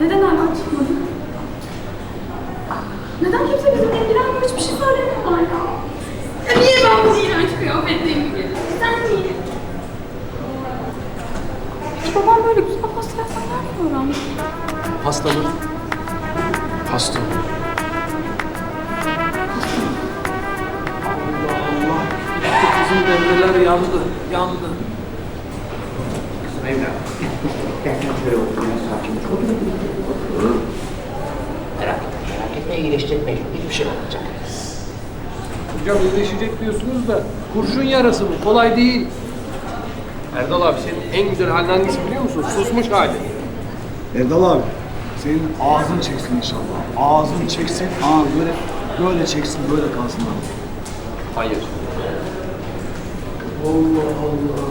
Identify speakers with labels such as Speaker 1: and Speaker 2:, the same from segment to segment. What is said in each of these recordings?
Speaker 1: Neden hala çıkmadı? Neden kimse bizimle ilgilenmiyor? Hiçbir şey söylemiyorlar ya. Ya niye ben bu iğrenç kıyafetteyim gibi? Sen niye? Hiç babam böyle güzel pasta yapmayı nereden öğrendi?
Speaker 2: Hasta mı? Allah. Gitti kızım devreler yandı. Yandı.
Speaker 3: Kızım evladım. Gel şöyle otur ya sakin otur. Merak etme merak etme iyileşecek mecbur. Hiçbir şey olmayacak.
Speaker 2: Hocam iyileşecek diyorsunuz da kurşun yarası bu. Kolay değil. Erdal abi senin en güzel halin hangisi biliyor musun? Susmuş hali.
Speaker 4: Erdal abi, senin ağzın çeksin inşallah. Ağzın çeksin, aa böyle böyle çeksin, böyle kalsın abi.
Speaker 2: Hayır. Allah Allah.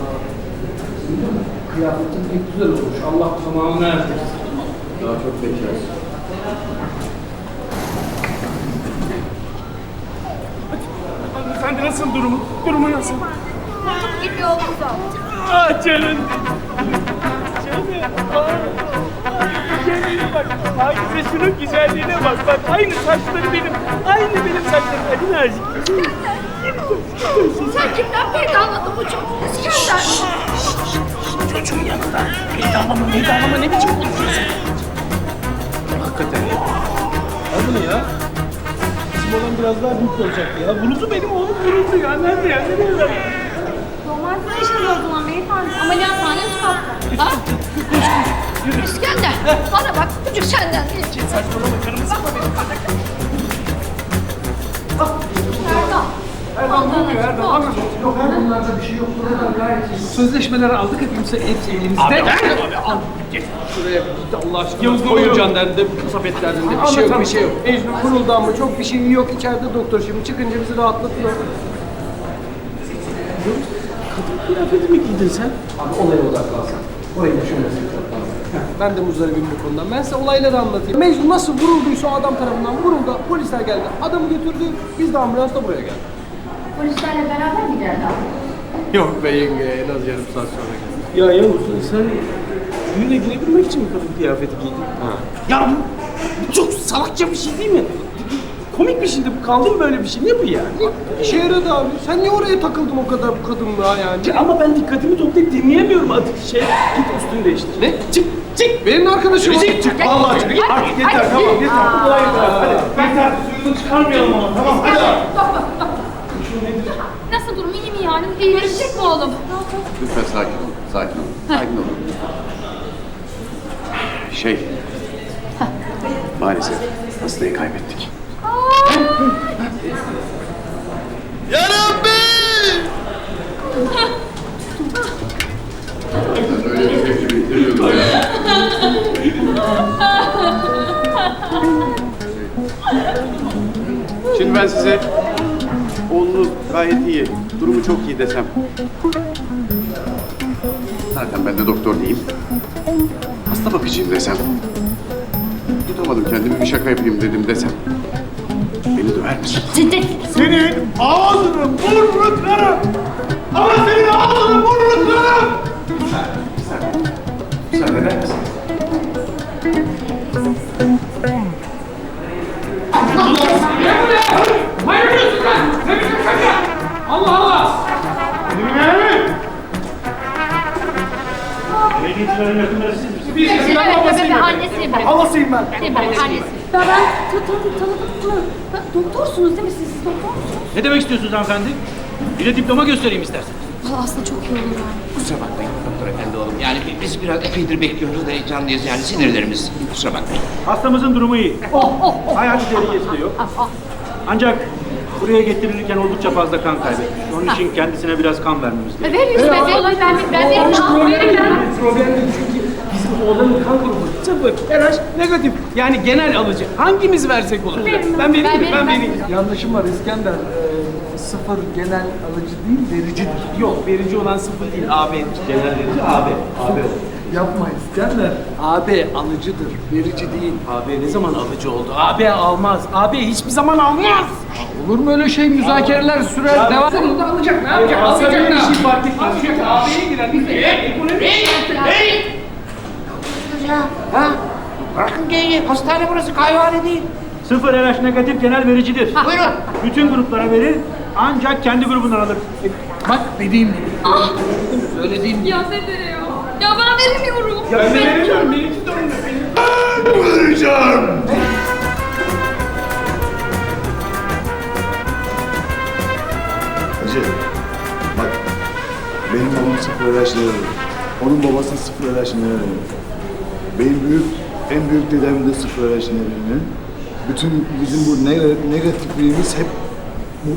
Speaker 2: Kıyafetin pek güzel olmuş. Allah tamamını erdirsin. Daha çok beklersin.
Speaker 5: Hanımefendi nasıl durumu? Durumu nasıl?
Speaker 1: Gidiyor olursa.
Speaker 5: Ah canım. Canım. Ah. Kendine bak. Hakize şunun güzelliğine bak. Bak aynı saçları benim. Aynı benim saçlarım. Hadi nazik.
Speaker 1: Sen kimden peydahladın bu çok İskender?
Speaker 5: Çocuğun yanında. Peydallama meydallama ne biçim konuşuyorsun?
Speaker 2: Hakikaten ya.
Speaker 5: Al bunu ya. Bizim olan biraz daha büyük olacak ya. Bulutu benim oğlum vuruldu ya. Nerede ya? Nereye lan?
Speaker 1: Normal yaşıyoruz o zaman beyefendi. Ameliyathane üst katta. Ha? İskender. Bana bak çocuk senden değil.
Speaker 5: Saçmalama canımı sıkma benim.
Speaker 1: Erdal.
Speaker 2: Erdal ne oluyor Erdal? Anlat.
Speaker 4: Yok her bunlarda bir şey yok. Buradan gayet iyi.
Speaker 2: Sözleşmeleri aldık hepimiz hepsi elimizde.
Speaker 5: Abi, abi, al. Gel.
Speaker 2: Şuraya gitti Allah aşkına.
Speaker 5: Yavuz ne
Speaker 2: Koyun
Speaker 5: oluyor?
Speaker 2: can derdinde. Bir şey yok, bir şey yok. Mecnun kuruldu ama çok bir şey yok. İçeride doktor şimdi çıkınca bizi rahatlatıyor.
Speaker 5: Kıyafeti mi giydin sen?
Speaker 2: Abi olaya odaklansan. Orayı düşünmesin. Ben de muzdaribim bu konudan. Ben size olayları anlatayım. Mecnun nasıl vurulduysa o adam tarafından vuruldu. Polisler geldi. Adamı götürdü. Biz de ambulansla buraya geldik.
Speaker 1: Polislerle beraber mi geldi abi?
Speaker 2: Yok be yenge. En az yarım saat sonra geldik.
Speaker 5: Ya Yavuz sen düğüne girebilmek için mi kadın kıyafeti giydin? Ya bu, bu çok salakça bir şey değil mi? Komik bir şeydi bu. Kaldı mı böyle bir şey? Ne bu yani?
Speaker 2: İşe yaradı abi. Sen niye oraya takıldın o kadar bu kadınlığa yani?
Speaker 5: Ya Ama ben dikkatimi toplayıp dinleyemiyorum artık şey. Git üstünü değiştir.
Speaker 2: Ne?
Speaker 5: Çık, çık.
Speaker 2: Benim arkadaşım.
Speaker 5: Çık, çık. Vallahi çık. Artık yeter, tamam yeter. Bu kolay yeter. Hadi. Yeter. Suyunu çıkarmayalım ama. Tamam, hadi.
Speaker 1: Nasıl yani? İyileşecek mi oğlum?
Speaker 6: Lütfen sakin olun, sakin olun, sakin olun. Şey, maalesef hastayı kaybettik. Şimdi ben size oğlunuz gayet iyi, durumu çok iyi desem. Zaten ben de doktor değilim. Hasta bakıcıyım desem. Tutamadım kendimi bir şaka yapayım dedim desem. Beni döver misin?
Speaker 5: Senin ağzını burnunu kırarım. Ama senin ağzını burnunu kırarım.
Speaker 6: Müsaade eder misin?
Speaker 1: Evet,
Speaker 2: ben
Speaker 1: annesiyim ben.
Speaker 2: Halasıyım ben.
Speaker 1: Annesi. Ya ben ta- mı? Doktorsunuz değil mi siz? Siz doktor musunuz?
Speaker 5: Ne demek istiyorsunuz hanımefendi? Bir de diploma göstereyim isterseniz.
Speaker 1: Valla aslında çok iyi olur yani.
Speaker 3: Kusura bakmayın doktor efendi oğlum. Yani bi- biz biraz epeydir bekliyoruz da heyecanlıyız yani sinirlerimiz. Kusura bakmayın.
Speaker 5: Hastamızın durumu iyi. Hayati tehlikesi de yok. Ancak buraya getirilirken oldukça fazla kan kaybetmiş. Onun için kendisine biraz kan vermemiz gerekiyor.
Speaker 1: Ver yüz be. Ben ben ben. Veririm ben.
Speaker 2: Problem değil çünkü bizim oğlanın kan grubu sıfır, RH negatif. Yani genel alıcı. Hangimiz versek olur?
Speaker 1: Veririm ben.
Speaker 2: Vereyim
Speaker 1: Ben
Speaker 2: mi? Ben vereyim. Yanlışım var İskender. Ee, sıfır genel alıcı değil, vericidir. Yok, verici olan sıfır değil, AB.
Speaker 5: Genel verici AB. AB
Speaker 2: Yapma İskender. AB alıcıdır, verici değil.
Speaker 5: AB ne zaman alıcı oldu? AB almaz. AB hiçbir zaman almaz.
Speaker 2: Olur mu öyle şey? Müzakereler sürer, devam Sonunda alacak, ne yapacak? Alacak ne
Speaker 5: bir şey
Speaker 2: yapacak? Alacak, AB'ye girer. Biz de ekonomi...
Speaker 1: Hocam.
Speaker 2: Ha?
Speaker 3: Bırakın geyiği. Hastane burası kahvehane değil.
Speaker 7: Sıfır RH negatif genel vericidir.
Speaker 3: Buyurun.
Speaker 7: Bütün gruplara verir ancak kendi grubundan alır.
Speaker 8: Bak dediğim gibi. Söylediğim gibi.
Speaker 1: Ya Dede ya. Ya ben veremiyorum.
Speaker 7: Ya ben veremiyorum. Birinci durumda benim.
Speaker 4: Hacı bak benim babam sıfır ilaçları Onun babası sıfır ilaçları Benim büyük, en büyük dedem de sıfır ilaçları Bütün bizim bu neg- negatifliğimiz hep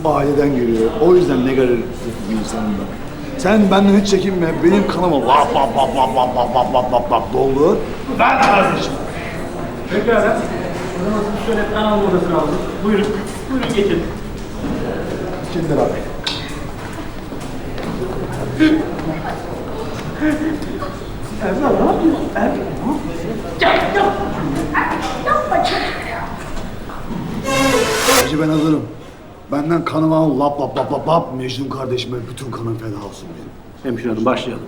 Speaker 4: bu aileden geliyor. O yüzden negatif bir insanım ben. Sen benden hiç çekinme. Benim kanıma lap lap lap lap lap lap lap lap lap lap doldu. Ver kardeşim.
Speaker 7: Pekala. O zaman siz şöyle kanal odasına alın. Buyurun. Buyurun geçin.
Speaker 4: Şimdi bak. Hacı ben hazırım. Benden kanıma al lap lap lap lap lap. Mecnun kardeşime bütün kanım feda olsun benim.
Speaker 7: Hemşire hanım başlayalım.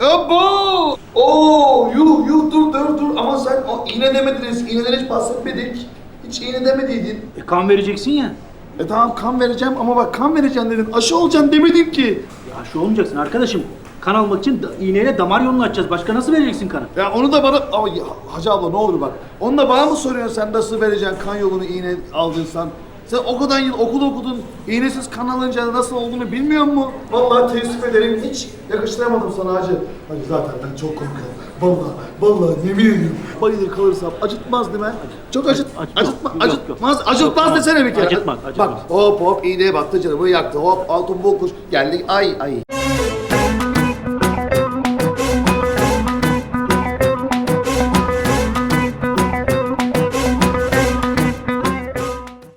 Speaker 4: Abo! Oo, yuh yuh dur dur dur ama sen o iğne demediniz. İğneden hiç bahsetmedik. Hiç iğne demediydin.
Speaker 7: E, kan vereceksin ya.
Speaker 4: E tamam kan vereceğim ama bak kan vereceğim dedin. Aşı olacaksın demedim ki.
Speaker 7: Ya şu olmayacaksın arkadaşım. Kan almak için da- iğneyle damar yolunu açacağız. Başka nasıl vereceksin kanı?
Speaker 4: Ya onu da bana... Ama ya, Hacı abla ne olur bak. Onu da bana mı soruyorsun sen nasıl vereceksin kan yolunu iğne aldıysan? Sen o kadar yıl okul okudun, iğnesiz kan alınca nasıl olduğunu bilmiyor musun? Vallahi teessüf ederim, hiç yakıştıramadım sana Hacı. Hacı zaten ben çok korkuyorum. Vallahi, vallahi yemin ediyorum. Bayılır kalırsam acıtmaz değil mi? Çok acıt,
Speaker 7: Acıtmaz.
Speaker 4: acıtma,
Speaker 7: Yok,
Speaker 4: acıtmaz,
Speaker 7: yok.
Speaker 4: acıtmaz
Speaker 7: Yok,
Speaker 4: desene bir kere.
Speaker 7: acıtmaz, acıtmaz.
Speaker 4: Bak hop hop iğneye baktı canımı yaktı. Hop altın bol kuş geldi. Ay ay.